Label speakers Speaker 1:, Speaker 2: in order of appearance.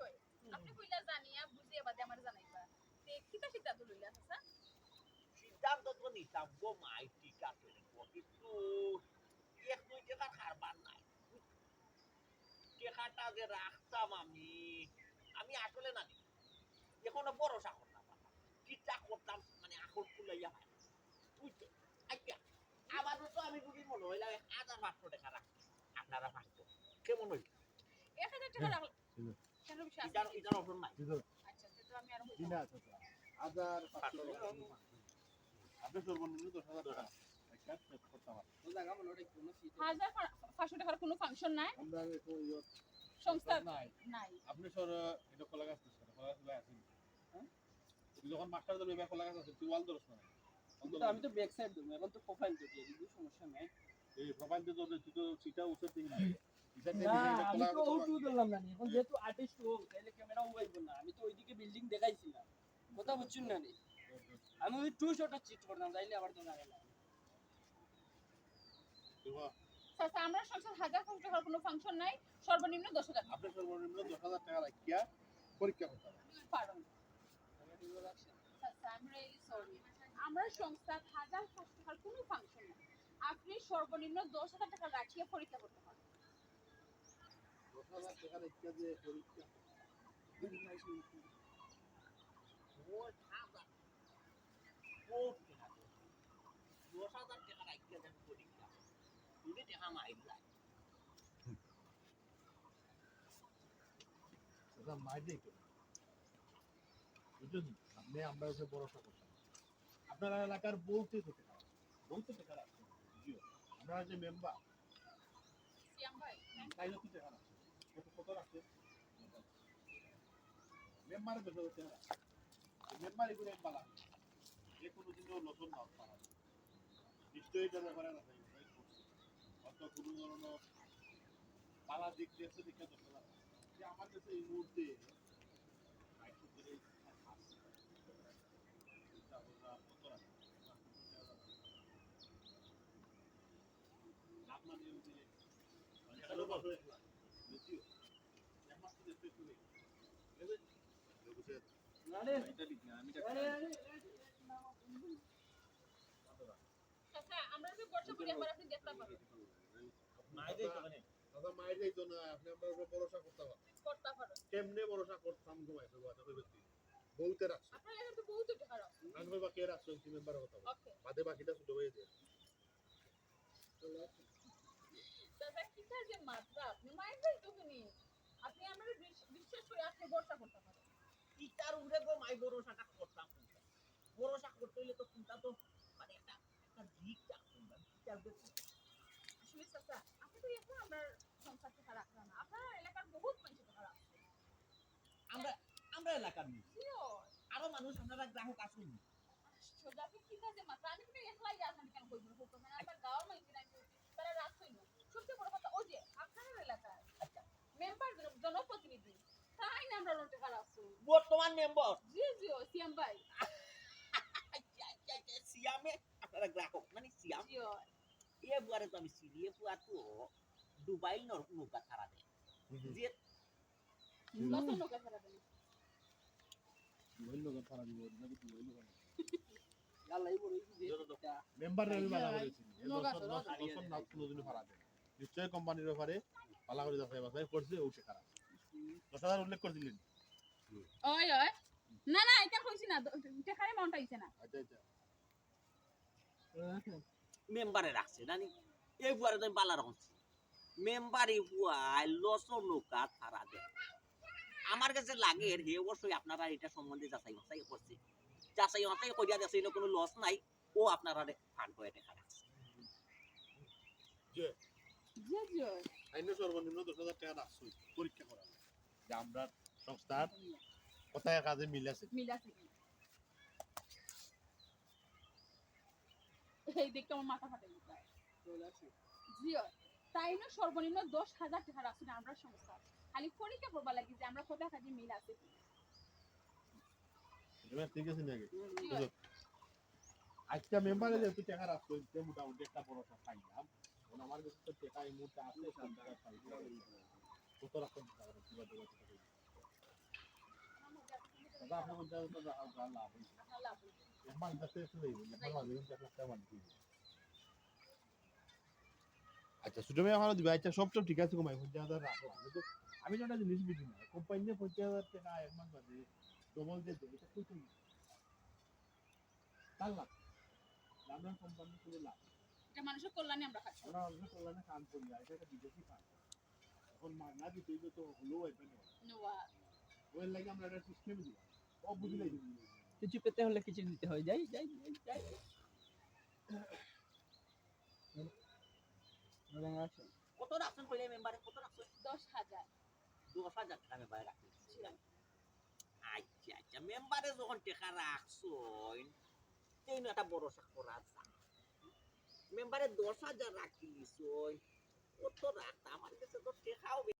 Speaker 1: বিষয় আপনি কইলা জানিয়া বুঝিয়ে বাদে আমার জানাইবা। তে কিতা সিদ্ধান্ত লইলা চাচা?
Speaker 2: সিদ্ধান্ত তো নিতাম গো মাই ঠিক আছে কিন্তু এক দুই টাকা খারবার নাই। টাকাটা যে রাখতাম আমি আমি আসলে না এখনও ভরসা করতাম না কিটা করতাম মানে এখন কুলাইয়া হয়। আচ্ছা আবারও তো আমি যদি মনে হইলাম এক হাজার পাঁচশো টাকা রাখছি। আপনারা পাঁচশো কেমন হইল?
Speaker 1: এক হাজার টাকা রাখলাম।
Speaker 2: অপশন নাই
Speaker 1: আচ্ছা তো আমি আর হইতাম
Speaker 3: কিনা আছে তো। হাজার আপনি সর্বনিম্ন দশ হাজার টাকা। একটা সেট করতে পারেন
Speaker 1: হাজার পাঁচশো টাকার কোনো ফাংশন নাই?
Speaker 3: আমরা একটু ইয়ত
Speaker 1: সংস্থা
Speaker 3: নাই।
Speaker 1: নাই।
Speaker 3: আপনি সর এটা কলা গাছ কলা গাছ আছেন হ্যাঁ? যখন মাস্টার ধরবে কলা গাছ আছে তুই ওয়াল ধরছ না
Speaker 4: আমি তো ব্যাক সাইড দেবো এখন তো প্রোফাইল তো দিয়ে দিবি সমস্যা নাই।
Speaker 3: এই প্রোফাইল দিয়ে তুই তো সিটা উঠে দিবি না এটা
Speaker 4: না আমি তো ওটু দিলাম না এখন যেহেতু আর্টিস্ট ও তাহলে ক্যামেরা মোবাইল না। আমি তো ওইদিকে বিল্ডিং দেখাইছিলাম। কথা বুঝছেন না আমি ওই টু শটটা চিট করতাম তাইলে আবার তো লাগে না
Speaker 1: আমরা সংসার হাজার পাঁচশো টাকার কোনো ফাংশন নাই। সর্বনিম্ন দশ হাজার
Speaker 3: আপনি সর্বনিম্ন দশ হাজার টাকা রাখিয়া পরীক্ষা করতে পারেন
Speaker 1: পারো চাচা আমি রিয়েলি সরি আমরা সংস্থার হাজার টাকার কোনো ফাংশন নাই। আপনি সর্বনিম্ন দশ হাজার টাকা রাখিয়ে পরীক্ষা করতে পারেন
Speaker 3: আমরা ওকে ভরসা করতাম আপনার এলাকার বলতে তো আছে। বলতে রাখছেন জিও আপনারা যে মেম্বার
Speaker 1: ভাই
Speaker 3: তাই তো টাকা মেম্বারের বেশি টাকা রাখছেন মেম্বার এগুলো বালা যে কোনো দিনও নতুন নাম যায় নিশ্চয়ই এটার ব্যাপারে না অত কোনো ধরনের পালা দিক দিয়েছে দেখে দশ হাজার যে আমার কাছে এই মুহূর্তে করে? আপনার কেমনে ভরসা করতাম আচ্ছা ব্যক্তি বলতে রাখছো আমি কইবা কে রাখছো কি মেম্বারের কথা বাদে বাকিটা ছোট হয়ে যায়
Speaker 1: দাদা কি যে মাত্রা আপনি যাই তো শুনি আপনি আমার বিশ্বাস করে আপনি বর্ষা করতে পারেন
Speaker 2: ইটার উড়ে গো মাই ভরসাটা করতাম ভরসা করতে হইলে তো কোনটা তো মানে একটা একটা দিক রাখতাম ইটার
Speaker 1: আসলে চাচা আপনি তো এখন আমার সংসার টাকা রাখলাম না। আপনার এলাকার বহুত মানুষ টাকা রাখছে
Speaker 2: আমরা আমরা এলাকার নিয়ে আরও মানুষ আপনারা গ্রাহক আসুন।
Speaker 1: আপনি কাজে মাত্রা আমি কিন্তু একলাই আসেন কেন কইব বলতো মানে আপনার গাঁওর মানুষ তারা রাখছই না সবচেয়ে বড় কথা ওই যে আপনার
Speaker 2: আচ্ছা
Speaker 1: মেম্বার জনপ্রতিনিধি। তাই না আমরা লোক টাকা
Speaker 2: বর্তমান মেম্বার।
Speaker 1: জি জি ও সিএম ভাই।
Speaker 2: সিয়ামে আপনারা গ্রাহক মানে সিয়াম। এ বুয়ারে তো আমি চিনি এ বুয়া তো দুবাই নৌকা ছাড়া দেয়। যে
Speaker 1: লসন ছাড়া
Speaker 3: দিব নাকি কথা
Speaker 4: আল্লাহ বড় এই যে
Speaker 3: মেম্বার দেয়। নিশ্চয় কোম্পানির ব্যাপারে পালা করে যাচাই বাছাই করছে ওটা খারাপ। দশ হাজার উল্লেখ করছিলেন
Speaker 1: ওই ওই। না না এটা কইছি না। অ্যামাউন্ট আইছে না।
Speaker 3: আচ্ছা আচ্ছা।
Speaker 2: মেম্বারে রাখছে জানি। এ বুয়ারে তো বালা রাখছি। মেম্বারে বুয়াই লস নৌকা ছাড়া দেয় আমার কাছে লাগে হে অবশ্যই আপনারা এটা সম্বন্ধে যাচাই বাছাই করছে। যাচাই বাছাই করিয়া দেখছে কোনো লস নাই। ও আপনারা ফান্ড করে দেখা রাখছে।
Speaker 1: জি জি
Speaker 3: আইনে সর্বনিম্ন দশ হাজার টাকা রাখছি পরীক্ষা করা যে আমরা সংস্থার কোথায় কাজে মিল আছে।
Speaker 1: মিল আছে এই দেখতে আমার মাথা ফাটে গেছে।
Speaker 4: চলে আসি।
Speaker 1: জি তাই না সর্বনিম্ন দশ হাজার টাকা রাখছি আমরা সংস্থা খালি পরীক্ষা করবা লাগি যে আমরা কোথায় কাজে মিল আছে
Speaker 3: ঠিক আছে নাকি?
Speaker 1: জি ও
Speaker 3: বুঝলো? আজকে মেম্বারে যেহেতু টাকা রাখছো মোটামুটি একটা বড় টাকা দেবো দেব টাকা মানে আচ্ছা আমার দিবে আচ্ছা সব সব ঠিক আছে কমাই হাজার আমি জিনিস বুঝি না, কোম্পানি হাজার টাকা এক মাস বাদে ডবল দেয় এটা লাভ? কোম্পানি করে লাভ
Speaker 1: এটা মানুষের কল্যাণে আমরা খাচ্ছি।
Speaker 3: আমরা অন্য কল্যাণে কাম করি আর এটা একটা বিদেশি কাজ এখন মাগনা দিতে হইলে তো হইবে না
Speaker 1: নোয়া
Speaker 3: ওই লাগে আমরা একটা সিস্টেম দিলাম সব বুঝলে
Speaker 4: কিছু পেতে হলে কিছু দিতে হয়। যাই যাই যাই
Speaker 2: কত রাখছেন কইলে মেম্বারে কত রাখছেন?
Speaker 1: দশ হাজার।
Speaker 2: দশ হাজার টাকা মেম্বারে রাখছেন আচ্ছা আচ্ছা। মেম্বারে যখন টাকা রাখছেন তেইন একটা বড় করা যায় মেম্বারে দশ হাজার রাখিস ওই। তো রাখতা আমার কাছে তো টেকাও